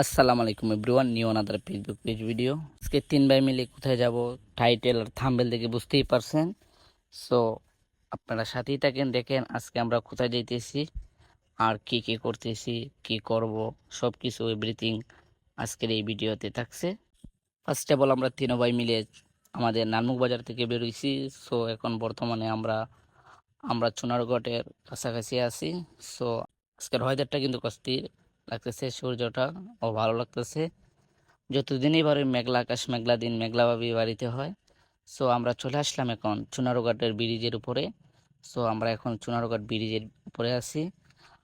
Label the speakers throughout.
Speaker 1: আসসালামু আলাইকুম everyone, new another Facebook page video আজকে তিন ভাই মিলে কোথায় যাব টাইটেল আর থাম্বেল দেখে বুঝতেই পারছেন। সো আপনারা সাথেই থাকেন, দেখেন আজকে আমরা কোথায় যেতেছি আর কি কি করতেছি, কি করব সব কিছু এভরিথিং আজকের এই ভিডিওতে থাকছে। ফার্স্ট অফ অল আমরা তিন ভাই মিলে আমাদের নানমুখ বাজার থেকে বেরোইছি সো এখন বর্তমানে আমরা আমরা চুনারগড়ের কাছাকাছি আছি। সো আজকের ওয়েদারটা কিন্তু কস্তির লাগতেছে সূর্যটা ও ভালো লাগতেছে। যতদিনই বারে মেঘলা আকাশ, মেঘলা দিন মেঘলাভাবে বাড়িতে হয়। সো আমরা চলে আসলাম এখন চুনারুঘাটের ব্রিজের উপরে। সো আমরা এখন চুনারুঘাট ব্রিজের উপরে আছি।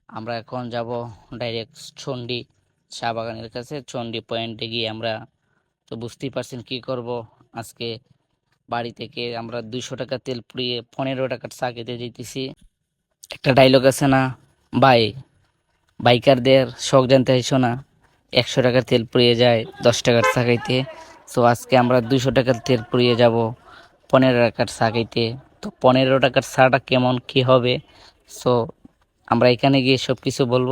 Speaker 1: আমরা এখন যাব ডাইরেক্ট চণ্ডী চা বাগানের কাছে। চণ্ডী পয়েন্টে গিয়ে আমরা তো বুঝতেই পারছেন কি করব। আজকে বাড়ি থেকে আমরা দুইশো টাকা তেল পুড়িয়ে পনেরো টাকার চা খেতে যেতেছি একটা ডাইলগ আছে না বাই বাইকারদের শখ জানতে চাইছো না। একশো টাকার তেল পুড়িয়ে যায়, দশ টাকার চা খাইতে। সো আজকে আমরা দুশো টাকার তেল পুড়িয়ে যাব, পনেরো টাকার চা খাইতে। তো পনেরো টাকার চাটা কেমন, কি হবে? সো আমরা এখানে গিয়ে সব কিছু বলব।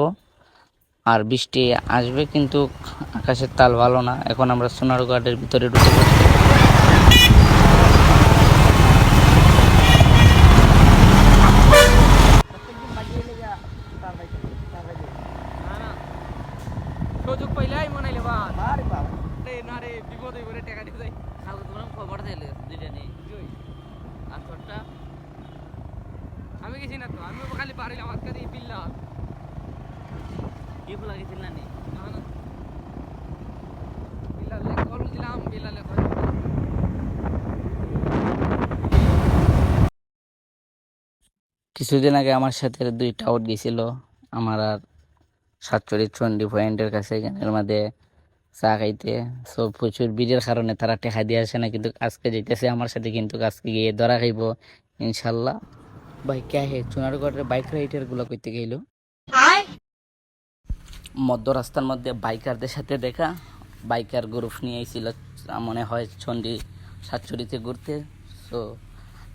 Speaker 1: আর বৃষ্টি আসবে কিন্তু আকাশের তাল ভালো না। এখন আমরা সোনারঘাটের ভিতরে ঢুকে পড়ছি।
Speaker 2: সুযোগ পাইলাই মনাইলে বা
Speaker 3: আরে বাবা
Speaker 2: রে না রে বিপদ হইব রে টাকা দিয়ে যাই।
Speaker 1: কালকে তোমার খবর দিলে দুইটা নেই। আর ছোটটা
Speaker 2: আমি গেছি না তো আমি খালি পারিলাম আজকে দিয়ে পিল্লাম
Speaker 1: কি ফুলা গেছিল না নি?
Speaker 2: না না। কল দিলাম পিল্লালে কল
Speaker 1: কিছুদিন আগে আমার সাথে দুইটা আউট গেছিল আমার আর সাতচল্লিশ চন্ডি পয়েন্টের কাছে এখানের মধ্যে চা খাইতে। সো প্রচুর ভিড়ের কারণে তারা টেকা দিয়ে আসে না কিন্তু আজকে যেতেছে আমার সাথে কিন্তু আজকে গিয়ে ধরা খাইব ইনশাল্লাহ। ভাই কে হে চুনারগড়ের বাইক রাইডারগুলো করতে গেল মধ্য রাস্তার মধ্যে বাইকারদের সাথে দেখা বাইকার গ্রুপ নিয়ে এসেছিল মনে হয় চন্ডি সাতচল্লিতে ঘুরতে। সো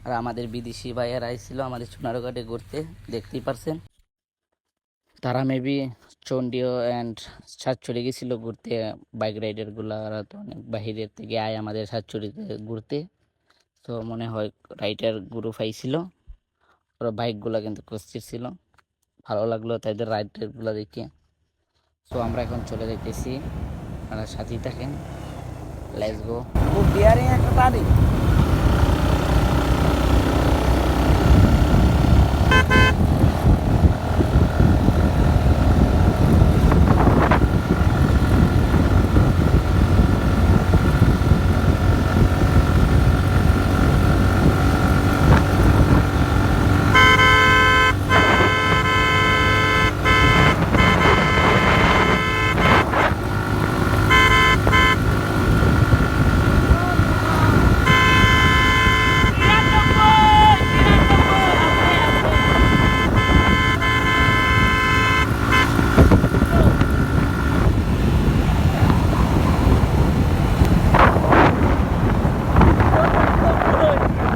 Speaker 1: আর আমাদের বিদেশি ভাইয়েরা আইছিল আমাদের চুনারঘাটে ঘুরতে দেখতেই পারছেন। তারা মেবি চন্ডিও অ্যান্ড সাতচুরি গেছিল ঘুরতে বাইক রাইডারগুলো ওরা তো অনেক বাহিরের থেকে আয় আমাদের সাতচুরিতে ঘুরতে। তো মনে হয় রাইডার গ্রুপ আইছিল, ওরা বাইকগুলো কিন্তু কস্তির ছিল ভালো লাগল তাদের রাইডারগুলো দেখে। তো আমরা এখন চলে যাইতেছি, আপনারা সাথেই থাকেন। লেটস গো
Speaker 3: বিয়ারিং একটা তারি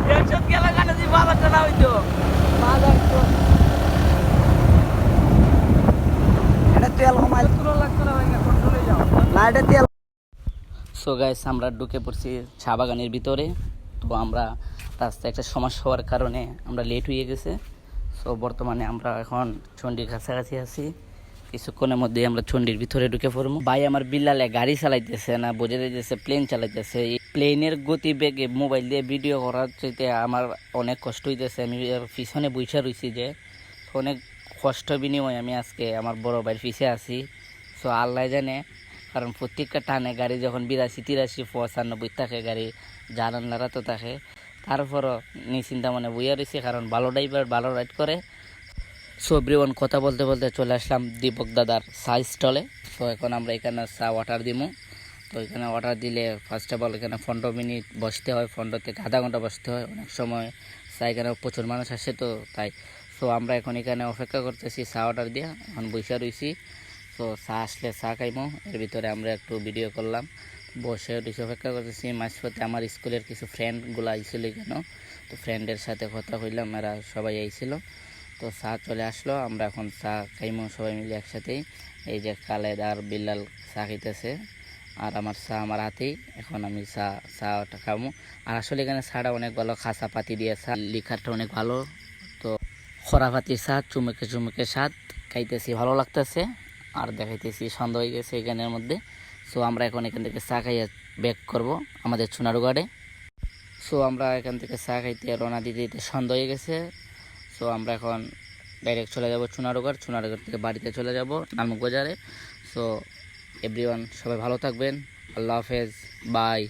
Speaker 3: টেনশন গেল কেন যে বাবা চালা হইতো এটা তেল কমাই
Speaker 2: তুলো লাগতো না ভাই কন্ট্রোলে যাও
Speaker 3: না এটা তেল
Speaker 1: সো গাইস আমরা ঢুকে পড়ছি চা বাগানের ভিতরে। তো আমরা রাস্তায় একটা সমস্যা হওয়ার কারণে আমরা লেট হয়ে গেছে। সো বর্তমানে আমরা এখন চণ্ডীর কাছাকাছি আছি। কিছুক্ষণের মধ্যে আমরা চণ্ডীর ভিতরে ঢুকে পড়ব। ভাই, আমার বিল্লালে গাড়ি চালাইতেছে না, বোঝা যাইতেছে প্লেন চালাইতেছে। এই প্লেনের গতি বেগে মোবাইল দিয়ে ভিডিও করার চাইতে আমার অনেক কষ্ট হইতেছে। আমি পিছনে বইসা রইছি যে অনেক কষ্ট বিনিময়ে আমি আজকে আমার বড় ভাইয়ের পিছে আছি। সো আল্লাহ জানে কারণ প্রত্যেকটা টানে গাড়ি যখন বিরাশি, তিরাশি, পঁচানব্বই থাকে গাড়ি জানালারা তো থাকে। তারপরও নিশ্চিন্তা মনে বইয়া রয়েছে কারণ ভালো ড্রাইভার ভালো রাইড করে। সো এভরিওয়ান কথা বলতে বলতে চলে আসলাম দীপক দাদার চা স্টলে তো এখন আমরা এখানে চা অর্ডার দিব তো এখানে অর্ডার দিলে ফার্স্ট অফ অল এখানে পনেরো মিনিট বসতে হয়, পনেরো থেকে আধা ঘণ্টা বসতে হয়। অনেক সময় চা এখানে প্রচুর মানুষ আসে তো, তাই। তো আমরা এখন এখানে অপেক্ষা করতেছি চা অর্ডার দিয়ে। এখন বসে রয়েছি তো চা আসলে চা খাইমো। এর ভিতরে আমরা একটু ভিডিও করলাম। বসে রয়েছি অপেক্ষা করতেছি। মাঝপথে আমার স্কুলের কিছু ফ্রেন্ডগুলো আইছিল কেন তো ফ্রেন্ডের সাথে কথা হইলাম, এরা সবাই আইছিল। তো চা চলে আসলো। আমরা এখন চা খাইমো সবাই মিলে একসাথেই। এই যে খালেদ আর বিল্লাল চা খাইতেছে। আর আমার চা আমার হাতেই এখন আমি চা, চাটা খাব আর আসলে এখানে চাটা অনেক ভালো। খাসা পাতি দিয়ে চা। লিখারটা অনেক ভালো। তো খরাপাতির স্বাদ, চুমুকে চুমুকে স্বাদ। খাইতেছি। ভালো লাগতেছে। আর দেখাইতেছি, সন্ধ্যা হয়ে গেছে এখানের মধ্যে। সো আমরা এখন এখান থেকে চা খাইয়া ব্যাক করব আমাদের চুনারুগাড়ে সো আমরা এখান থেকে চা খাইতে রওনা দিতে দিতে সন্ধ্যা হয়ে গেছে। সো আমরা এখন ডাইরেক্ট চলে যাব চুনারুগার চুনারুগার থেকে বাড়িতে চলে যাব নানুক বাজারে। সো এভরিওয়ান সবাই ভালো থাকবেন। আল্লাহ হাফেজ। বাই